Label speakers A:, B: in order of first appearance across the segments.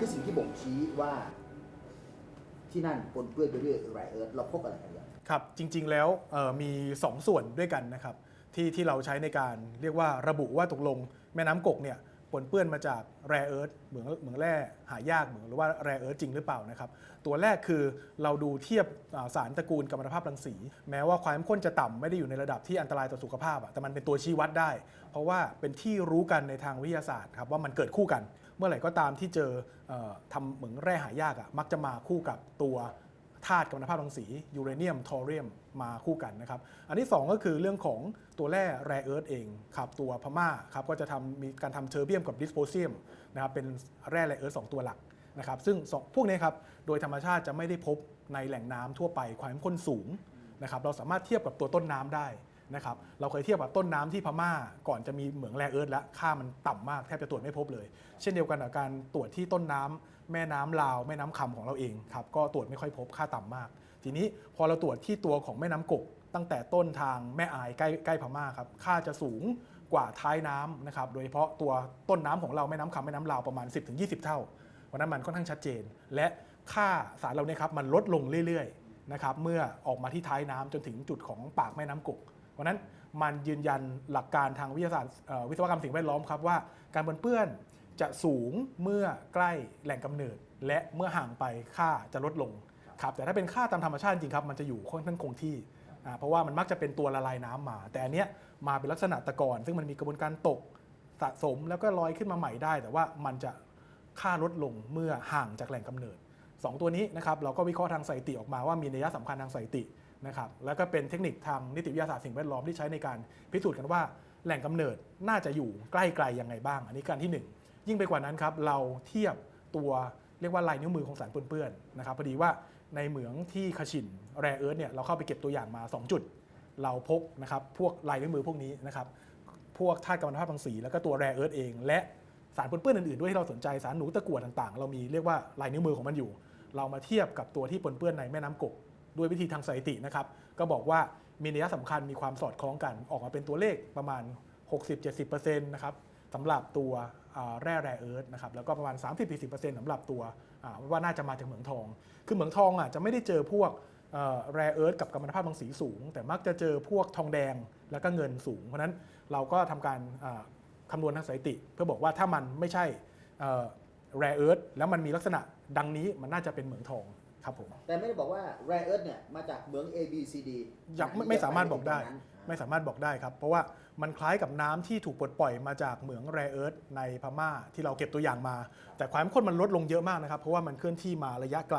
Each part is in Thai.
A: คือสิ่งที่บ่งชี้ว่าที่นั่นปนเปื้อนไปด้วยไรเอิร์ธเราพบอะไรกันบ้าง
B: ครับจริงๆแล้วเอ่อมี 2 ส่วนด้วยกันนะครับที่ที่เราใช้ในการเรียกว่าระบุว่าตกลงแม่น้ำกกเนี่ยปนเปื้อนมาจากแร่เอิร์ธเหมืองเหมืองแร่หายากเหมืองหรือว่าแร่เอิร์ธจริงหรือเปล่านะครับตัวแรกคือเราดูเทียบสารตระกูลกัมมันตภาพรังสี แม้ว่าความเข้มข้นจะต่ำไม่ได้อยู่ในระดับที่อันตรายต่อสุขภาพอะแต่มันเป็นตัวชี้วัดได้ เพราะว่าเป็นที่รู้กันในทางวิทยาศาสตร์ครับว่ามันเกิดคู่กัน เมื่อไหร่ก็ตามที่เจออทำเหมืองแร่หายากอะมักจะมาคู่กับตัวธาตุกัมมันตภาพรังสียูเรเนียมทอเรียมมาคู่กันนะครับอันที่ 2 ก็คือเรื่องของตัวแร่แร่เอิร์ธเองครับตัวพม่าครับก็จะทำมีการทำเทอร์เบียมกับดิสโพเซียมนะครับเป็นแร่แร่เอิร์ธสองตัวหลักนะครับซึ่งสองพวกนี้ครับโดยธรรมชาติจะไม่ได้พบในแหล่งน้ำทั่วไปความเข้มข้นสูงนะครับเราสามารถเทียบกับตัวต้นน้ำได้ นะครับเราเคยเทียบกับต้นน้ำที่พม่าก่อนจะมีเหมืองแร่เอิร์ธแล้วค่ามันต่ำมากแทบจะตรวจไม่พบเลย เช่นเดียวกันกับการตรวจที่ต้นน้ำแม่น้ำลาวแม่น้ำคำของเราเองครับก็ตรวจไม่ค่อยพบค่าต่ำมาก ทีนี้พอเราตรวจที่ตัวของแม่น้ำกก ตั้งแต่ต้นทางแม่อายใกล้ใกล้พม่าครับค่าจะสูงกว่าท้ายน้ำนะครับโดยเฉพาะตัวต้นน้ำของเราแม่น้ำคำแม่น้ำลาวประมาณ 10-20 เท่าเพราะฉะนั้นมันค่อนข้างชัดเจน และค่าสารเราเนี่ยครับมันลดลงเรื่อยๆนะครับเมื่อออกมาที่ท้ายน้ำจนถึงจุดของปากแม่น้ำกก ราะนั้นมันยืนยันหลักการทางวิทยาศาสตร์วิศวกรรมสิ่งแวดล้อมครับว่าการปนเปื้อนจะสูงเมื่อใกล้แหล่งกำเนิด และเมื่อห่างไปค่าจะลดลงครับแต่ถ้าเป็นค่าตามธรรมชาติจริงครับมันจะอยู่ค่อนข้างคงที่เพราะว่ามันมักจะเป็นตัวละลายน้ำมา แต่อันเนี้ยมาเป็นลักษณะตะกอนซึ่งมันมีกระบวนการตกสะสมแล้วก็ลอยขึ้นมาใหม่ได้ แต่ว่ามันจะค่าลดลงเมื่อห่างจากแหล่งกำเนิดสองตัวนี้นะครับเราก็วิเคราะห์ทางสถิติออกมาว่ามีนัยสำคัญทางสถิติ นะครับแล้วก็เป็นเทคนิคทางนิติวิทยาศาสตร์สิ่งแวดล้อมที่ใช้ในการพิสูจน์กันว่าแหล่งกำเนิดน่าจะอยู่ใกล้ไกลยังไงบ้าง อันนี้การที่หนึ่งยิ่งไปกว่านั้นครับเราเทียบตัวเรียกว่าลายนิ้วมือของสารปนเปื้อนนะครับพอดีว่าในเหมืองที่ขชินแร่เอิร์ธเนี่ยเราเข้าไปเก็บตัวอย่างมา 2 จุด เราพบนะครับพวกลายนิ้วมือพวกนี้นะครับพวกธาตุกัมมันตภาพรังสีแล้วก็ตัวแร่เอิร์ธเอง และสารปนเปื้อนอื่นๆด้วยที่เราสนใจสารหนูตะกั่วต่างๆ เรามีเรียกว่าลายนิ้วมือของมันอยู่ เรามาเทียบกับตัวที่ปนเปื้อนในแม่น้ำกก ด้วยวิธีทางสถิตินะครับ ก็บอกว่ามีนัยสำคัญมีความสอดคล้องกันออกมาเป็นตัวเลขประมาณ 60-70%นะครับสำหรับตัวแร่แร่เอิร์ธนะครับแล้วก็ประมาณ 30-40%สำหรับตัวว่าน่าจะมาจากเหมืองทอง คือเหมืองทองอะจะไม่ได้เจอพวกแร่เอิร์ธกับกัมมันตภาพรังสีสูง แต่มักจะเจอพวกทองแดงแล้วก็เงินสูง เพราะฉะนั้นเราก็ทำการอ่าคำนวณทางสถิติ เพื่อบอกว่าถ้ามันไม่ใช่แร่เอิร์ธแล้วมันมีลักษณะดังนี้มันน่าจะเป็นเหมืองทอง ครับผม
A: แต่ไม่ได้บอกว่าไรเอิร์ธเนี่ยมาจากเหมือง A B C D
B: ยังไม่ไม่สามารถบอกได้
A: ม่
B: ไม่สามารถบอกได้ครับ เพราะว่ามันคล้ายกับน้ำที่ถูกปลดปล่อยมาจากเหมืองแรเอิร์ธในพม่าที่เราเก็บตัวอย่างมา แต่ความเข้มข้นมันลดลงเยอะมากนะครับ เพราะว่ามันเคลื่อนที่มาระยะไกล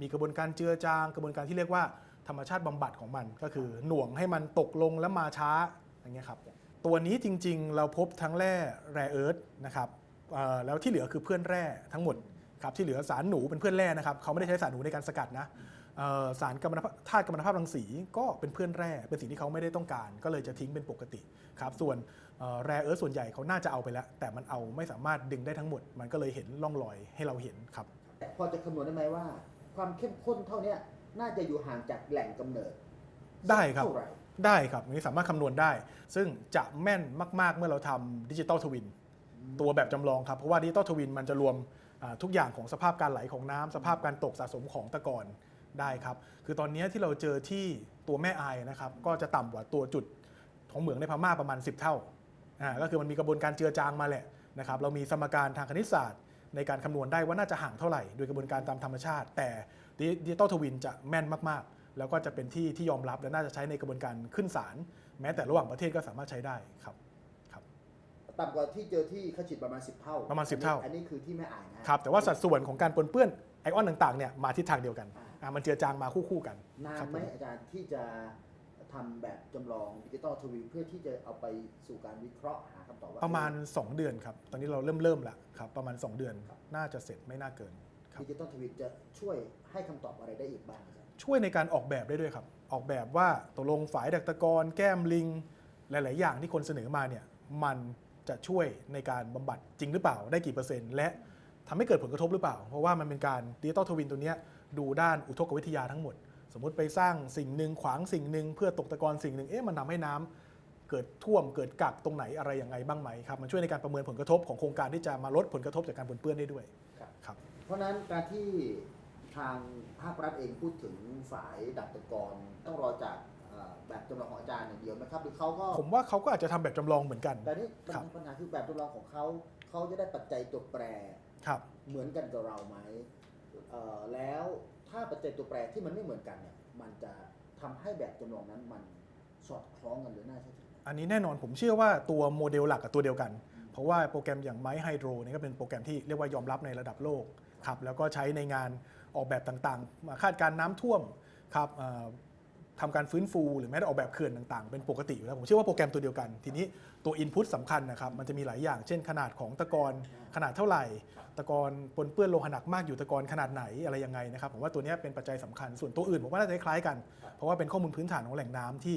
B: มีกระบวนการเจือจาง กระบวนการที่เรียกว่าธรรมชาติบำบัดของมัน ก็คือหน่วงให้มันตกลงแล้วมาช้าอย่างเงี้ยครับ ตัวนี้จริงๆ เราพบทั้งแร่แรเอิร์ธนะครับเอ่อแล้วที่เหลือคือเพื่อนแร่ทั้งหมด ครับที่เหลือสารหนูเป็นเพื่อนแร่นะครับเขาไม่ได้ใช้สารหนูในการสกัดนะเอ่อสารกัมมันตภาพธาตุกัมมันตภาพรังสีก็เป็นเพื่อนแร่เป็นสิ่งที่เขาไม่ได้ต้องการ ก็เลยจะทิ้งเป็นปกติครับส่วนเอ่อแร่เอิร์ธส่วนใหญ่เขาน่าจะเอาไปแล้ว แต่มันเอาไม่สามารถดึงได้ทั้งหมด มันก็เลยเห็นร่องรอยให้เราเห็นครับ
A: แต่พอจะคำนวณได้ไหมว่า ความเข้มข้นเท่าเนี้ยน่าจะอยู่ห่างจากแหล่งกำเนิด
B: ได้ครับ
A: เท่าไหร่
B: ได้ครับอันนี้สามารถคำนวณได้ ซึ่งจะแม่นมาก ๆ เมื่อเราทำดิจิตอลทวินตัวแบบจำลองครับเพราะว่าดิจิตอลทวินมันจะรวมอ่า ทุกอย่างของสภาพการไหลของน้ำสภาพการตกสะสมของตะกอนได้ครับ คือตอนนี้ที่เราเจอที่ตัวแม่อายนะครับ ก็จะต่ำกว่าตัวจุดของเหมืองในพม่าประมาณ 10 เท่าอ่าก็คือมันมีกระบวนการเจือจางมาแหละนะครับ เรามีสมการทางคณิตศาสตร์ ในการคำนวณได้ว่าน่าจะห่างเท่าไหร่ โดยกระบวนการตามธรรมชาติ แต่ดิจิตอลทวินจะแม่นมากๆ แล้วก็จะเป็นที่ที่ยอมรับและน่าจะใช้ในกระบวนการขึ้นศาลแม้แต่ระหว่างประเทศก็สามารถใช้ได้ครับ
A: ต่ำกว่าที่เจอที่ขจิตประมาณ 10 เท่า
B: ประมาณ10เท่า
A: อันนี้คือที่แม่อ่านนะครับ
B: แต่ว่าสัดส่วนของการปนเปื้อนไอออนต่างๆเนี่ยมาทิศทางเดียวกัน
A: อ่า
B: อ่ามันเจือจางมาคู่ๆกัน
A: นาน
B: ครับ
A: ไหม
B: ผม
A: อาจารย์ที่จะทำแบบจำลองดิจิตอลทวีเพื่อที่จะเอาไปสู่การวิเคราะห์หาคำตอบว่า
B: ประมาณ 2 เดือนครับ ตอนนี้เราเริ่มเริ่มแล้วครับ ประมาณ 2 เดือนน่าจะเสร็จไม่น่าเกินครับ
A: ดิจิตอลทวีจะช่วยให้คำตอบอะไรได้อีกบ้างอาจารย์
B: ช่วยในการออกแบบได้ด้วยครับ ออกแบบว่าตกลงฝายดักตะกอนแก้มลิง หลาย ๆ อย่างที่คนเสนอมาเนี่ยมัน จะช่วยในการบำบัดจริงหรือเปล่าได้กี่เปอร์เซ็นต์ และทำให้เกิดผลกระทบหรือเปล่า เพราะว่ามันเป็นการดิจิตอลทวินตัวเนี้ยดูด้านอุทกวิทยาทั้งหมด สมมุติไปสร้างสิ่งหนึ่งขวางสิ่งหนึ่งเพื่อตกตะกอนสิ่งหนึ่งเอ๊ะมันทำให้น้ำเกิดท่วมเกิดกักตรงไหนอะไรยังไงบ้างไหมครับมันช่วยในการประเมินผลกระทบของโครงการที่จะมาลดผลกระทบจากการปนเปื้อนได้ด้วย
A: ครับ
B: ครับ
A: เพราะฉะนั้นการที่ทางภาครัฐเองพูดถึงฝ่ายดับตะกรต้องรอจากเอ่อ แบบจำลองของอาจารย์อย่างเดียวไหมครับหรือเขาก็
B: ผมว่าเขาก็อาจจะทำแบบจำลองเหมือนกัน
A: แต่นี่
B: ครับ
A: ปัญหาคือแบบจำลองของเขาเขาจะได้ปัจจัยตัวแปร
B: ครับ
A: เหมือนกันกับเราไหมเอ่อแล้วถ้าปัจจัยตัวแปรที่มันไม่เหมือนกันเนี่ยมันจะทำให้แบบจำลองนั้นมันสอดคล้องกันหรือน่าเชื่อถือ
B: อันนี้แน่นอนผมเชื่อว่าตัวโมเดลหลักกับตัวเดียวกัน เพราะว่าโปรแกรมอย่างไม h ไฮโดรนี่ยก็เป็นโปรแกรมที่เรียกว่ายอมรับในระดับโลกครับแล้วก็ใช้ในงานออกแบบต่างๆมาคาดการณ์น้ำท่วมครับเอ่อ ทำการฟื้นฟูหรือแม้แต่ออกแบบเขื่อนต่างๆ เป็นปกติอยู่แล้ว ผมเชื่อว่าโปรแกรมตัวเดียวกัน ทีนี้ตัว Input สำคัญนะครับ มันจะมีหลายอย่าง เช่นขนาดของตะกอนขนาดเท่าไหร่ ตะกอนปนเปื้อนโลหะหนักมากอยู่ตะกอนขนาดไหนอะไรยังไงนะครับผมว่าตัวนี้เป็นปัจจัยสำคัญส่วนตัวอื่นผมว่าน่าจะคล้ายๆกัน เพราะว่าเป็นข้อมูลพื้นฐานของแหล่งน้ำที่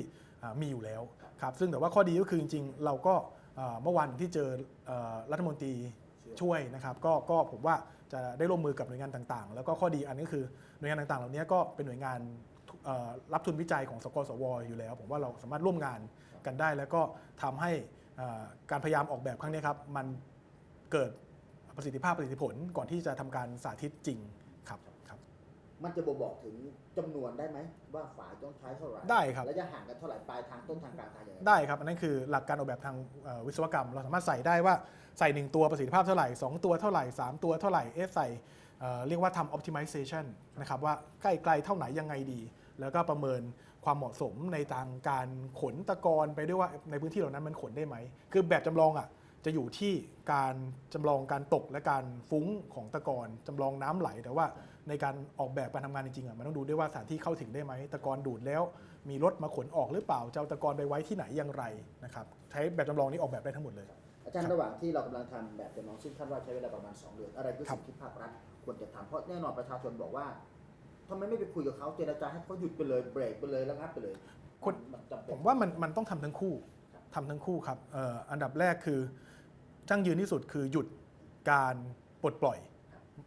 B: มีอยู่แล้วครับซึ่งแต่ว่าข้อดีก็คือจริงๆ เราก็เมื่อวันที่เจอรัฐมนตรีช่วยนะครับก็ก็ผมว่าจะได้ร่วมมือกับหน่วยงานต่างๆ แล้วก็ข้อดีอันนี้ก็คือหน่วยงานต่างๆ เหล่านี้ก็เป็นหน่วยงาน รับทุนวิจัยของสกสวอยู่แล้ว ผมว่าเราสามารถร่วมงานกันได้ แล้วก็ทำให้อ่าการพยายามออกแบบครั้งนี้ครับ มันเกิดประสิทธิภาพประสิทธิผลก่อนที่จะทำการสาธิตจริงครับครับ
A: มันจะบ่งบอกถึงจำนวนได้ไหมว่าฝายต้องใช้เท่าไหร่
B: ได้ครับ
A: และจะห่างกันเท่าไหร่ปลายทางต้นทางกลางทางอย่างไร
B: ได้ครับอันนั้นคือหลักการออกแบบทางเอ่อวิศวกรรม เราสามารถใส่ได้ว่าใส่ 1 ตัวประสิทธิภาพเท่าไหร่ 2 ตัวเท่าไหร่ 3 ตัวเท่าไหร่เอ๊ะใส่เอ่อเรียกว่าทำ optimization นะครับว่าใกล้ไกลเท่าไหนยังไงดี แล้วก็ประเมินความเหมาะสมในทางการขนตะกอนไปด้วยว่าในพื้นที่เหล่านั้นมันขนได้ไหม คือแบบจำลองอะจะอยู่ที่การจำลองการตกและการฟุ้งของตะกอนจำลองน้ำไหล แต่ว่าในการออกแบบการทำงานจริงๆอะมันต้องดูด้วยว่าสถานที่เข้าถึงได้ไหมตะกอนดูดแล้ว มีรถมาขนออกหรือเปล่าจะเอาตะกอนไปไว้ที่ไหนอย่างไรนะครับใช้แบบจำลองนี้ออกแบบได้ทั้งหมดเลย
A: อาจารย์ระหว่างที่เรากำลังทำแบบจำลองซึ่งคาดว่าใช้เวลาประมาณ 2 เดือนอะไรคือ
B: ครับ
A: สิ่งที่ภาครัฐควรจะทำเพราะแน่นอนประชาชนบอกว่า ทำไมไม่ไปคุยกับเขาเจรจาให้เขาหยุดไปเลยเบรกไปเลยระงับไปเลย
B: คน
A: มันจำเป็
B: ผ
A: น
B: มว่ามันมันต้องทำทั้งคู่
A: ครับ
B: ทำทั้งคู่ครับเอ่ออันดับแรกคือจั่งยืนที่สุดคือหยุดการปลดปล่อย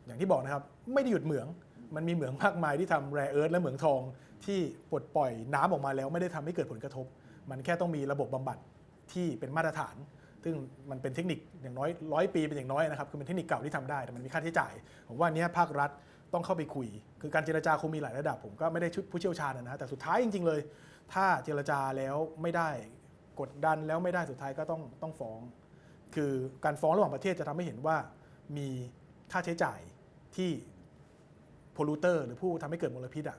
B: อย่างที่บอกนะครับไม่ได้หยุดเหมือง มันมีเหมืองมากมายที่ทำแร่เอิร์ธและเหมืองทองที่ปลดปล่อยน้ำออกมาแล้วไม่ได้ทำให้เกิดผลกระทบ มันแค่ต้องมีระบบบำบัดที่เป็นมาตรฐาน ซึ่งมันเป็นเทคนิคอย่างน้อยร้อยปีเป็นอย่างน้อยนะครับคือเป็นเทคนิคเก่าที่ทำได้แต่มันมีค่าใช้จ่าย ผมว่าอันเนี้ยภาครัฐ ต้องเข้าไปคุย คือการเจรจาคงมีหลายระดับ ผมก็ไม่ได้ชุดผู้เชี่ยวชาญนะนะ แต่สุดท้ายจริง ๆ เลย ถ้าเจรจาแล้วไม่ได้กดดันแล้วไม่ได้สุดท้ายก็ต้องต้องฟ้อง คือการฟ้องระหว่างประเทศจะทำให้เห็นว่ามีค่าใช้จ่ายที่พลูเตอร์หรือผู้ทำให้เกิดมลพิษอะ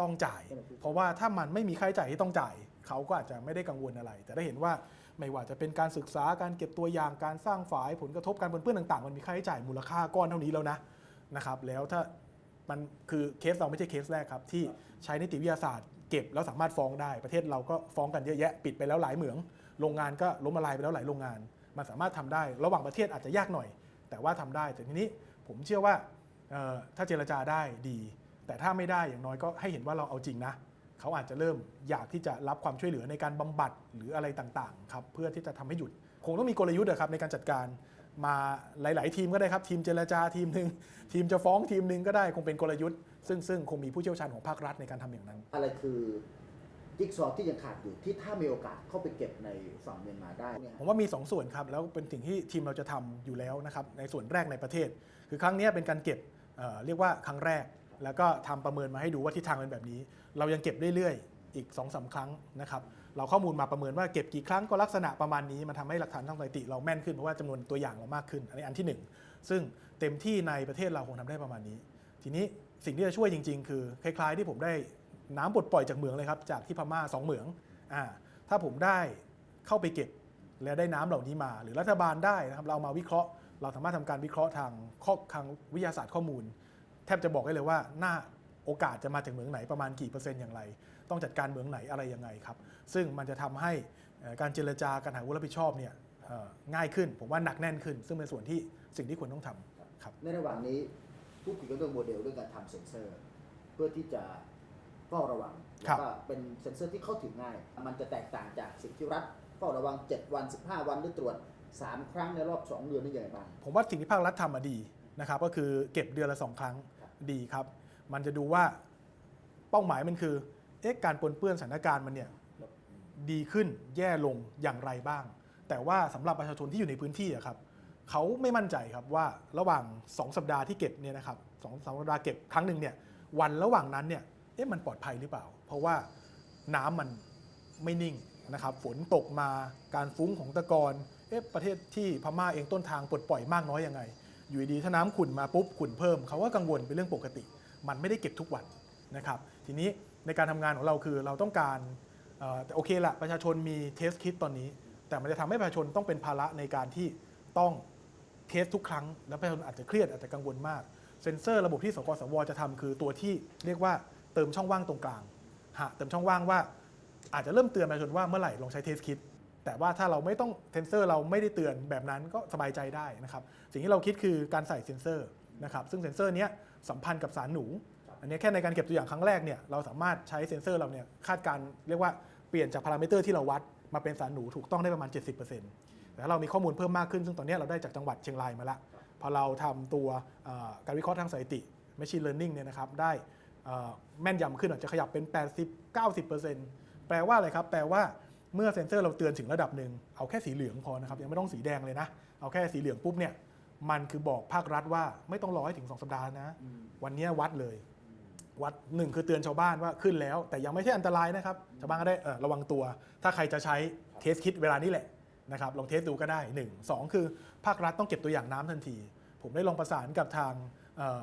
B: ต้องจ่าย เพราะว่าถ้ามันไม่มีค่าใช้จ่ายที่ต้องจ่าย เขาก็อาจจะไม่ได้กังวลอะไร แต่ได้เห็นว่าไม่ว่าจะเป็นการศึกษาการเก็บตัวอย่างการสร้างฝายผลกระทบการปนเปื้อนต่างๆ มันมีค่าใช้จ่ายมูลค่าก้อนเท่านี้แล้วนะนะครับแล้วถ้า มันคือเคสเราไม่ใช่เคสแรกครับ ที่ใช้นิติวิทยาศาสตร์เก็บแล้วสามารถฟ้องได้ ประเทศเราก็ฟ้องกันเยอะแยะปิดไปแล้วหลายเหมือง โรงงานก็ล้มละลายไปแล้วหลายโรงงาน มันสามารถทำได้ ระหว่างประเทศอาจจะยากหน่อย แต่ว่าทำได้แต่ทีนี้ผมเชื่อว่าเอ่อถ้าเจรจาได้ดี แต่ถ้าไม่ได้อย่างน้อยก็ให้เห็นว่าเราเอาจริงนะเขาอาจจะเริ่มอยากที่จะรับความช่วยเหลือในการบำบัดหรืออะไรต่างๆครับเพื่อที่จะทำให้หยุด คงต้องมีกลยุทธ์อะครับในการจัดการ มาหลาย ๆ ทีมก็ได้ครับ ทีมเจรจาทีมหนึ่งทีมจะฟ้องทีมหนึ่งก็ได้คงเป็นกลยุทธ์ ซึ่งซึ่งคงมีผู้เชี่ยวชาญของภาครัฐในการทำอย่างนั้น
A: อะไรคือจิ๊กซอว์ที่ยังขาดอยู่ที่ถ้ามีโอกาสเข้าไปเก็บในฝั่งเมียนมาได้เนี่ย
B: ผมว่ามี 2 ส่วนครับ แล้วเป็นสิ่งที่ทีมเราจะทำอยู่แล้วนะครับในส่วนแรกในประเทศ คือครั้งนี้เป็นการเก็บเอ่อเรียกว่าครั้งแรก แล้วก็ทำประเมินมาให้ดูว่าทิศทางเป็นแบบนี้ เรายังเก็บเรื่อยๆอีก2อสาครั้งนะครับ เราข้อมูลมาประเมินว่าเก็บกี่ครั้งก็ลักษณะประมาณนี้มันทำให้หลักฐานทางสถิติเราแม่นขึ้นเพราะว่าจำนวนตัวอย่างเรามากขึ้นอันนี้อันที่ 1 ซึ่งเต็มที่ในประเทศเราคงทำได้ประมาณนี้ ทีนี้สิ่งที่จะช่วยจริง ๆ คือคล้ายๆ ที่ผมได้น้ำปลดปล่อยจากเหมืองเลยครับจากที่พม่าสองเหมืองอ่าถ้าผมได้เข้าไปเก็บแล้วได้น้ำเหล่านี้มา หรือรัฐบาลได้นะครับเราเอามาวิเคราะห์ เราสามารถทำการวิเคราะห์ทางข้อทางวิทยาศาสตร์ข้อมูล แทบจะบอกได้เลยว่าหน้าโอกาสจะมาจากเหมืองไหนประมาณกี่เปอร์เซ็นต์อย่างไร ต้องจัดการเหมืองไหนอะไรยังไงครับ ซึ่งมันจะทำให้เอ่อการเจรจาการหาผู้รับผิดชอบเนี่ยเอ่อง่ายขึ้น ผมว่าหนักแน่นขึ้น ซึ่งเป็นส่วนที่สิ่งที่ควรต้องทำครับ
A: ในระหว่างนี้พูดคุยกันเรื่องโมเดลเรื่องการทำเซ็นเซอร์ เพื่อที่จะเฝ้าระวัง
B: ครั
A: แล้ว
B: บ
A: ก็เป็นเซ็นเซอร์ที่เข้าถึงง่าย มันจะแตกต่างจากสิ่งที่รัฐเฝ้าระวัง 7 วัน 15 วันหรือตรวจ 3 ครั้งในรอบ 2 เดือนนี่ยังไงบ้าง
B: ผมว่าสิ่งที่ภาครัฐทำมาดีนะครับก็คือเก็บเดือนละสองครั้ง
A: ครับ
B: ดีครับ มันจะดูว่าเป้าหมายมันคือ เอ๊ะการปนเปื้อนสถานการณ์มันเนี่ยดีขึ้นแย่ลงอย่างไรบ้าง แต่ว่าสำหรับประชาชนที่อยู่ในพื้นที่อะครับเขาไม่มั่นใจครับว่าระหว่าง 2 สัปดาห์ที่เก็บเนี่ยนะครับสองสัปดาห์เก็บครั้งหนึ่งเนี่ยวันระหว่างนั้นเนี่ยเอ๊ะมันปลอดภัยหรือเปล่า เพราะว่าน้ำมันไม่นิ่งนะครับฝนตกมาการฟุ้งของตะกอนเอ๊ะประเทศที่พม่าเองต้นทางปลดปล่อยมากน้อยยังไง อยู่ดีถ้าน้ำขุ่นมาปุ๊บขุ่นเพิ่มเขาก็กังวลเป็นเรื่องปกติ มันไม่ได้เก็บทุกวันนะครับ ทีนี้ ในการทำงานของเราคือเราต้องการแต่โอเคละประชาชนมีเทสคิดตอนนี้ แต่มันจะทำให้ประชาชนต้องเป็นภาระในการที่ต้องเทสทุกครั้ง แล้วประชาชนอาจจะเครียดอาจจะกังวลมาก เซ็นเซอร์ระบบที่สกสวจะทำคือตัวที่เรียกว่าเติมช่องว่างตรงกลางฮะเติมช่องว่างว่าอาจจะเริ่มเตือนประชาชนว่าเมื่อไหร่ลองใช้เทสคิดแต่ว่าถ้าเราไม่ต้องเซ็นเซอร์เราไม่ได้เตือนแบบนั้นก็สบายใจได้นะครับสิ่งที่เราคิดคือการใส่เซ็นเซอร์นะครับซึ่งเซ็นเซอร์เนี้ยสัมพันธ์กับสารหนู อันนี้แค่ในการเก็บตัวอย่างครั้งแรกเนี่ยเราสามารถใช้เซ็นเซอร์เราเนี่ยคาดการณ์เรียกว่าเปลี่ยนจากพารามิเตอร์ที่เราวัดมาเป็นสารหนูถูกต้องได้ประมาณ 70%แต่ถ้าเรามีข้อมูลเพิ่มมากขึ้น ซึ่งตอนนี้เราได้จากจังหวัดเชียงรายมาละพอเราทำตัวเอ่อการวิเคราะห์ทางสถิติ Machine Learning เนี่ยนะครับได้เอ่อแม่นยำขึ้นอาจจะขยับเป็น 80-90%แปลว่าอะไรครับ แปลว่าเมื่อเซ็นเซอร์เราเตือนถึงระดับหนึ่งเอาแค่สีเหลืองพอนะครับยังไม่ต้องสีแดงเลยนะเอาแค่สีเหลืองปุ๊บเนี่ยมันคือบอกภาครัฐว่าไม่ต้องรอให้ถึง 2 สัปดาห์นะ
A: อืม
B: วันเนี้ยวัดเลย วัดหนึ่งคือเตือนชาวบ้านว่าขึ้นแล้ว แต่ยังไม่ใช่อันตรายนะครับ ชาวบ้านก็ได้ระวังตัว ถ้าใครจะใช้เทสคิดเวลานี้แหละนะครับลองเทสดูก็ได้ 1 2 คือภาครัฐต้องเก็บตัวอย่างน้ำทันที ผมได้ลองประสานกับทาง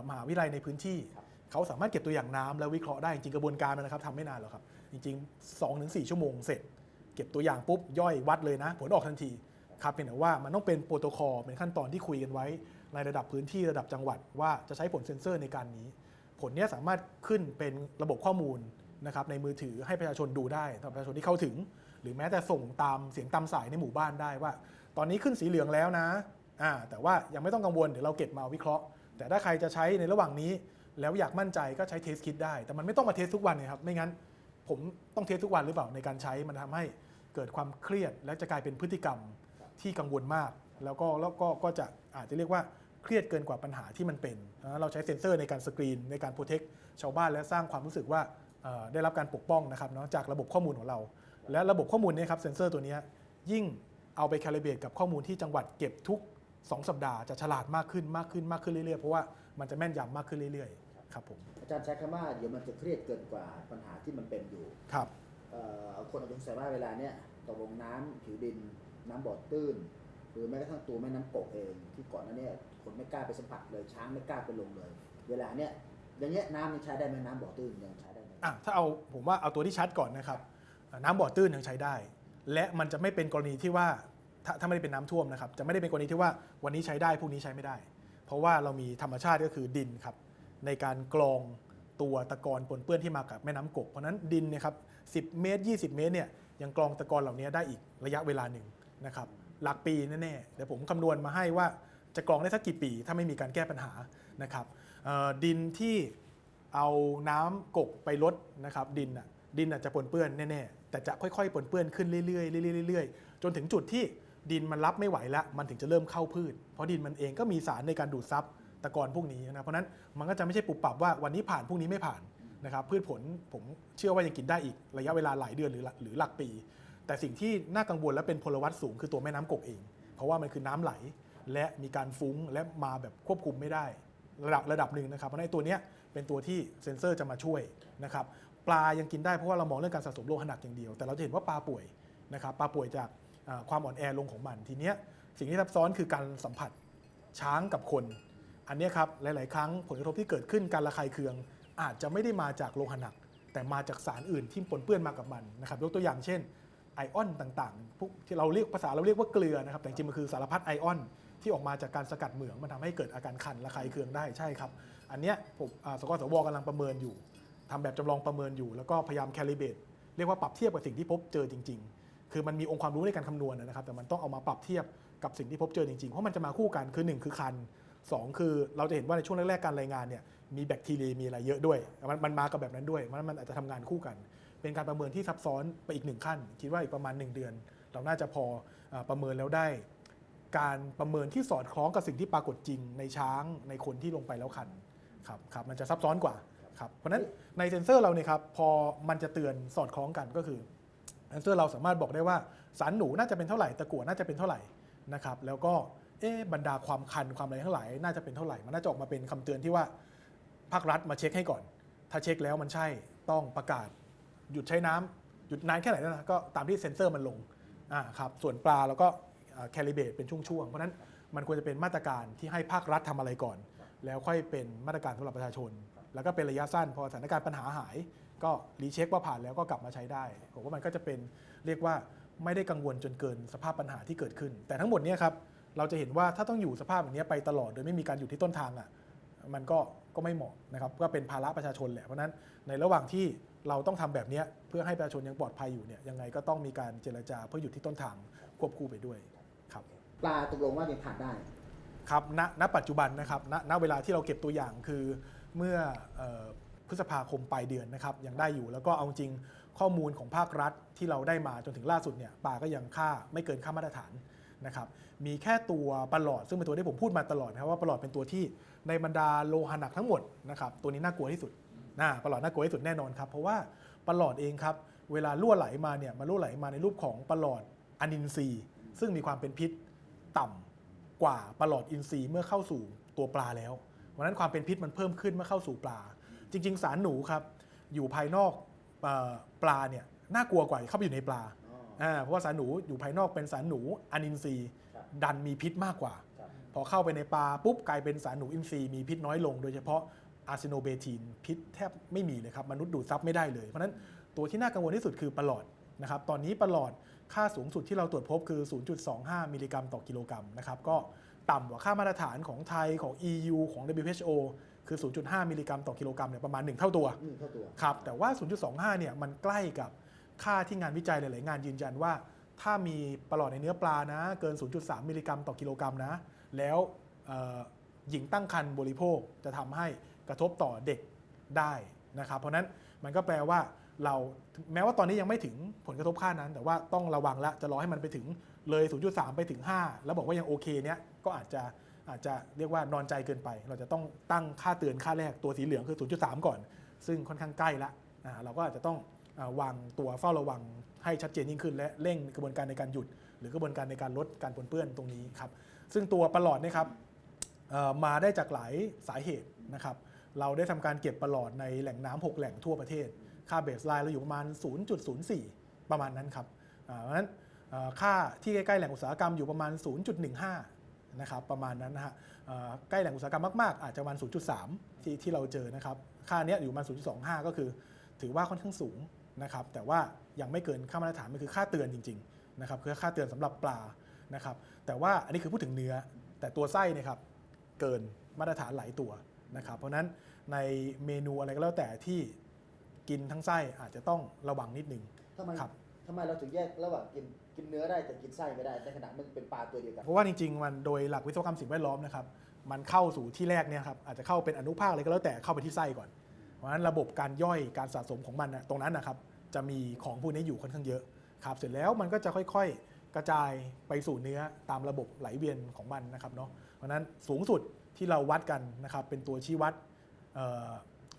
B: มหาวิทยาลัยในพื้นที่ เขาสามารถเก็บตัวอย่างน้ำแล้ววิเคราะห์ได้จริงกระบวนการนะครับทำไม่นานหรอกครับจริงๆ 2-4ถึง4ชั่วโมงเสร็จ เก็บตัวอย่างปุ๊บย่อยวัดเลยนะ ผลออกทันทีครับเพียงแต่ว่ามันต้องเป็นโปรโตคอลเป็นขั้นตอนที่คุยกันไว้ ในระดับพื้นที่ระดับจังหวัดว่าจะใช้ผลเซ็นเซอร์ในการนี้ ผลนี้สามารถขึ้นเป็นระบบข้อมูลนะครับในมือถือให้ประชาชนดูได้สำหรับประชาชนที่เข้าถึง หรือแม้แต่ส่งตามเสียงตามสายในหมู่บ้านได้ว่า ตอนนี้ขึ้นสีเหลืองแล้วนะอ่าแต่ว่ายังไม่ต้องกังวลเดี๋ยวเราเก็บมาวิเคราะห์ แต่ถ้าใครจะใช้ในระหว่างนี้ แล้วอยากมั่นใจก็ใช้เทสคิดได้ แต่มันไม่ต้องมาเทสทุกวันนะครับไม่งั้นผมต้องเทสทุกวันหรือเปล่าในการใช้มันทำให้เกิดความเครียด และจะกลายเป็นพฤติกรรมที่กังวลมาก แล้วก็แล้วก็ก็จะอาจจะเรียกว่า เครียดเกินกว่าปัญหาที่มันเป็นนะเราใช้เซ็นเซอร์ในการสกรีนในการโปรเทคชาวบ้านและสร้างความรู้สึกว่าเอ่อได้รับการปกป้องนะครับเนาะจากระบบข้อมูลของเรา และระบบข้อมูลเนี้ครับเซ็นเซอร์ตัวเนี้ยยิ่งเอาไปแคลิเบตกับข้อมูลที่จังหวัดเก็บทุก 2 สัปดาห์จะฉลาดมากขึ้นมากขึ้นมากขึ้นเรื่อยๆ เพราะว่ามันจะแม่นยำมากขึ้นเรื่อยๆครับผม
A: อาจารย์ใช้คำว่าเดี๋ยวมันจะเครียดเกินกว่าปัญหาที่มันเป็นอยู่
B: ครับ
A: เอ่อคนอาจจะสงสัยว่าเวลาเนี้ยตกลงน้ำผิวดินน้ำบ่อตื้น หรือแม้กระทั่งตัวแม่น้ำกกเองที่ก่อนนั้นเนี่ยคนไม่กล้าไปสัมผัสเลยช้างไม่กล้าไปลงเลย เวลาเนี้ยอย่างเงี้ยน้ำยังใช้ได้ไหมน้ำบ่อตื้นยังใช้ได้ไหม
B: อะถ้าเอาผมว่าเอาตัวที่ชัดก่อนนะครับน้ำบ่อตื้นยังใช้ได้ และมันจะไม่เป็นกรณีที่ว่าถ้าถ้าไม่ได้เป็นน้ำท่วมนะครับจะไม่ได้เป็นกรณีที่ว่าวันนี้ใช้ได้พรุ่งนี้ใช้ไม่ได้ เพราะว่าเรามีธรรมชาติก็คือดินครับในการกรองตัวตะกอนปนเปื้อนที่มากับแม่น้ำกก เพราะฉะนั้นดินเนี่ยครับ10 เมตร 20 เมตรเนี่ยยังกรองตะกอนเหล่านี้ได้อีกระยะเวลาหนึ่งนะครับ หลักปีแน่ๆเดี๋ยวผมคำนวณมาให้ว่าจะกรองได้สักกี่ปีถ้าไม่มีการแก้ปัญหานะครับดินที่เอาน้ำกกไปลดนะครับดินอะดินอาจจะปนเปื้อนแน่ๆแต่จะค่อยๆปนเปื้อนขึ้นเรื่อยๆเรื่อยๆจนถึงจุดที่ดินมันรับไม่ไหวแล้วมันถึงจะเริ่มเข้าพืช เพราะดินมันเองก็มีสารในการดูดซับตะกอนพวกนี้นะเพราะนั้นมันก็จะไม่ใช่ปุบปับว่าวันนี้ผ่านพรุ่งนี้ไม่ผ่านนะครับพืชผลผมเชื่อว่ายังกินได้อีกระยะเวลาหลายเดือนหรือหรือหลักปี แต่สิ่งที่น่ากังวลและเป็นพลวัตสูงคือตัวแม่น้ำกกเอง เพราะว่ามันคือน้ำไหลและมีการฟุ้งและมาแบบควบคุมไม่ได้ ระดับระดับหนึ่งนะครับเพราะฉะนั้นตัวเนี้ยเป็นตัวที่เซ็นเซอร์จะมาช่วยนะครับปลายังกินได้เพราะว่าเรามองเรื่องการสะสมโลหะหนักอย่างเดียว แต่เราจะเห็นว่าปลาป่วยนะครับปลาป่วยจากความอ่อนแอลงของมันทีเนี้ยสิ่งที่ซับซ้อนคือการสัมผัสช้างกับคน อันนี้ครับหลาย ๆ ครั้งผลกระทบที่เกิดขึ้นการระคายเคือง อาจจะไม่ได้มาจากโลหะหนัก แต่มาจากสารอื่นที่ปนเปื้อนมากับมันนะครับยกตัวอย่างเช่น ไอออนต่างๆพวกที่เราเรียกภาษาเราเรียกว่าเกลือนะครับ แต่จริงมันคือสารพัดไอออนที่ออกมาจากการสกัดเหมืองมันทำให้เกิดอาการคันระคายเคืองได้ใช่ครับ อันเนี้ยผมสกสวกำลังประเมินอยู่ทำแบบจำลองประเมินอยู่ แล้วก็พยายามแคลิเบตเรียกว่าปรับเทียบกับสิ่งที่พบเจอจริง ๆ คือมันมีองค์ความรู้ในการคำนวณนะครับ แต่มันต้องเอามาปรับเทียบกับสิ่งที่พบเจอจริงๆ เพราะมันจะมาคู่กันคือ 1 คือคัน 2 คือเราจะเห็นว่าในช่วงแรกๆการรายงานเนี่ยมีแบคทีเรียมีอะไรเยอะด้วย มันมันมากับแบบนั้นด้วยมันมันอาจจะทำงานคู่กัน เป็นการประเมินที่ซับซ้อนไปอีกหนึ่งขั้น คิดว่าอีกประมาณ 1 เดือน เราน่าจะพออประเมินแล้วได้ การประเมินที่สอดคล้องกับสิ่งที่ปรากฏจริงในช้างในคนที่ลงไปแล้วคันครับครับมันจะซับซ้อนกว่าครับเพราะนั้นในเซ็นเซอร์เราเนี่ยครับพอมันจะเตือนสอดคล้องกันก็คือเซ็นเซอร์เราสามารถบอกได้ว่าสารหนูน่าจะเป็นเท่าไหร่ตะกั่วน่าจะเป็นเท่าไหร่นะครับแล้วก็เอ๊บรรดาความคันความอะไรทั้งหลายน่าจะเป็นเท่าไหร่มันน่าจะออกมาเป็นคำเตือนที่ว่าภาครัฐมาเช็คให้ก่อน ถ้าเช็คแล้วมันใช่ต้องประกาศ หยุดใช้น้ำหยุดนานแค่ไหนนะก็ตามที่เซ็นเซอร์มันลงอ่าครับส่วนปลาเราก็แคลิเบตเป็นช่วงๆ เพราะนั้นมันควรจะเป็นมาตรการที่ให้ภาครัฐทำอะไรก่อน แล้วค่อยเป็นมาตรการสำหรับประชาชน แล้วก็เป็นระยะสั้นพอสถานการณ์ปัญหาหาย ก็รีเช็คว่าผ่านแล้วก็กลับมาใช้ได้ผมว่ามันก็จะเป็นเรียกว่าไม่ได้กังวลจนเกินสภาพปัญหาที่เกิดขึ้น แต่ทั้งหมดนี้ครับเราจะเห็นว่าถ้าต้องอยู่สภาพอย่างนี้ไปตลอดโดยไม่มีการอยู่ที่ต้นทางอะมันก็ก็ไม่เหมาะนะครับก็เป็นภาระประชาชนแหละเพราะนั้นในระหว่างที่ เราต้องทำแบบเนี้ยเพื่อให้ประชาชนยังปลอดภัยอยู่เนี่ยยังไงก็ต้องมีการเจรจาเพื่ออยู่ที่ต้นทางควบคู่ไปด้วยครับ
A: ปลาตกลงว่ายังทานได้
B: ครับณณปัจจุบันนะครับณณเวลาที่เราเก็บตัวอย่างคือเมื่อเอ่อพฤษภาคมปลายเดือนนะครับยังได้อยู่แล้วก็เอาจริงข้อมูลของภาครัฐที่เราได้มาจนถึงล่าสุดเนี่ยปลาก็ยังค่าไม่เกินค่ามาตรฐานนะครับมีแค่ตัวปลาหลอดซึ่งเป็นตัวที่ผมพูดมาตลอดนะครับว่าปลาหลอดเป็นตัวที่ในบรรดาโลหะหนักทั้งหมดนะครับตัวนี้น่ากลัวที่สุด นะปลาหลอดน่ากลัวที่สุดแน่นอนครับ เพราะว่าปลาหลอดเองครับเวลารั่วไหลมาเนี่ยมันรั่วไหลมาในรูปของปลาหลอดอะนินทรีย์ ซึ่งมีความเป็นพิษต่ำกว่าปลาหลอดอินทรีย์เมื่อเข้าสู่ตัวปลาแล้วเพราะฉะนั้นความเป็นพิษมันเพิ่มขึ้นเมื่อเข้าสู่ปลา จริง ๆ สารหนูครับอยู่ภายนอกเอ่อปลาเนี่ยน่ากลัวกว่าเข้าไปอยู่ในปลา
A: อ๋อ
B: อ่าเพราะว่าสารหนูอยู่ภายนอกเป็นสารหนูอะนินทรีย์
A: ครับ
B: ดันมีพิษมากกว่า
A: ครับ
B: พอเข้าไปในปลาปุ๊บกลายเป็นสารหนูอินทรีย์มีพิษน้อยลง โดยเฉพาะ อาร์ซิโนเบทีนพิษแทบไม่มีเลยครับมนุษย์ดูดซับไม่ได้เลย เพราะฉะนั้นตัวที่น่ากังวลที่สุดคือปลาหลอดนะครับตอนนี้ปลาหลอดค่าสูงสุดที่เราตรวจพบคือ 0.25 มิลลิกรัมต่อกิโลกรัมนะครับก็ต่ำกว่าค่ามาตรฐานของไทยของ EU ของ WHO คือ 0.5 มิลลิกรัมต่อกิโลกรัมเนี่ยประมาณ 1 เท่าตัว
A: หนึ่งเท่าตัว
B: ครับแต่ว่า 0.25 เนี่ยมันใกล้กับค่าที่งานวิจัยหลาย ๆ งานยืนยันว่า ถ้ามีปลอดในเนื้อปลานะ เกิน 0.3 มิลลิกรัมต่อกิโลกรัมนะ แล้วเอ่อหญิงตั้งครรภ์บริโภคจะทำให้ กระทบต่อเด็กได้นะครับ เพราะนั้นมันก็แปลว่าเราแม้ว่าตอนนี้ยังไม่ถึงผลกระทบค่านั้น แต่ว่าต้องระวังละจะรอให้มันไปถึงเลย 0.3 ไปถึง 5 แล้วบอกว่ายังโอเคเนี้ยก็อาจจะอาจจะเรียกว่านอนใจเกินไป เราจะต้องตั้งค่าเตือนค่าแรกตัวสีเหลืองคือ 0.3 ก่อน ซึ่งค่อนข้างใกล้ละเราก็อาจจะต้องวางตัวเฝ้าระวังให้ชัดเจนยิ่งขึ้น และเร่งกระบวนการในการหยุด หรือกระบวนการในการลดการปนเปื้อนตรงนี้ครับซึ่งตัวประหลอดเนยครับมาได้จากหลายสาเหตุนะครับ เราได้ทำการเก็บประหลอดในแหล่งน้ำหกแหล่งทั่วประเทศ ค่าเบสไลน์เราอยู่ประมาณ 0.04 ประมาณนั้นครับอ่าเพราะฉะนั้นค่าที่ใกล้ๆแหล่งอุตสาหกรรมอยู่ประมาณ 0.15 นะครับประมาณนั้นนะฮะใกล้แหล่งอุตสาหกรรมมากๆ อาจจะประมาณ 0.3 ที่ที่เราเจอนะครับ ค่าเนี้ยอยู่ประมาณ 0.25 ก็คือ ถือว่าค่อนข้างสูงนะครับแต่ว่ายังไม่เกินค่ามาตรฐานมันคือค่าเตือนจริงๆนะครับคือค่าเตือนสำหรับปลานะครับแต่ว่าอันนี้คือพูดถึงเนื้อแต่ตัวไส้เนยครับเกินมาตรฐานหลายตัว นะครับ เพราะฉะนั้นในเมนูอะไรก็แล้วแต่ที่กินทั้งไส้อาจจะต้องระวังนิดนึง
A: ทำไม
B: ครับ
A: ทำไมเราถึงแยกระหว่างกินกินเนื้อได้แต่กินไส้ไม่ได้ในขณะมันเป็นปลาตัวเดียวกัน
B: เพราะว่าจริงๆ มันโดยหลักวิศวกรรมสิ่งแวดล้อมนะครับมันเข้าสู่ที่แรกเนี่ยครับอาจจะเข้าเป็นอนุภาคอะไรก็แล้วแต่เข้าไปที่ไส้ก่อน เพราะฉะนั้นระบบการย่อยการสะสมของมันนะตรงนั้นนะครับจะมีของพวกนี้อยู่ค่อนข้างเยอะครับเสร็จแล้วมันก็จะค่อยๆ กระจายไปสู่เนื้อตามระบบไหลเวียนของมันนะครับเนาะเพราะนั้นสูงสุดที่เราวัดกันนะครับเป็นตัวชี้วัดเ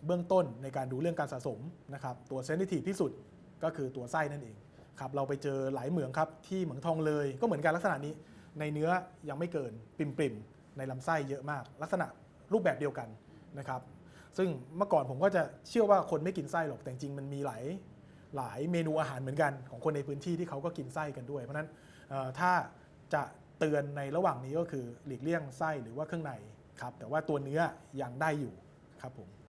B: เบื้องต้นในการดูเรื่องการสะสมนะครับตัวเซนซิทีฟที่สุดก็คือตัวไส้นั่นเองครับเราไปเจอหลายเหมืองครับที่เหมืองทองเลยก็เหมือนกันลักษณะนี้ในเนื้อยังไม่เกินปิ่มๆในลำไส้เยอะมาก ลักษณะรูปแบบเดียวกันนะครับซึ่งเมื่อก่อนผมก็จะเชื่อว่าคนไม่กินไส้หรอกแต่จริงมันมีหลาย หลายเมนูอาหารเหมือนกันของคนในพื้นที่ที่เขาก็กินไส้กันด้วย เพราะฉะนั้นถ้าจะเตือนในระหว่างนี้ก็คือหลีกเลี่ยงไส้หรือว่าเครื่องในครับแต่ว่าตัวเนื้อยังได้อยู่ครับผม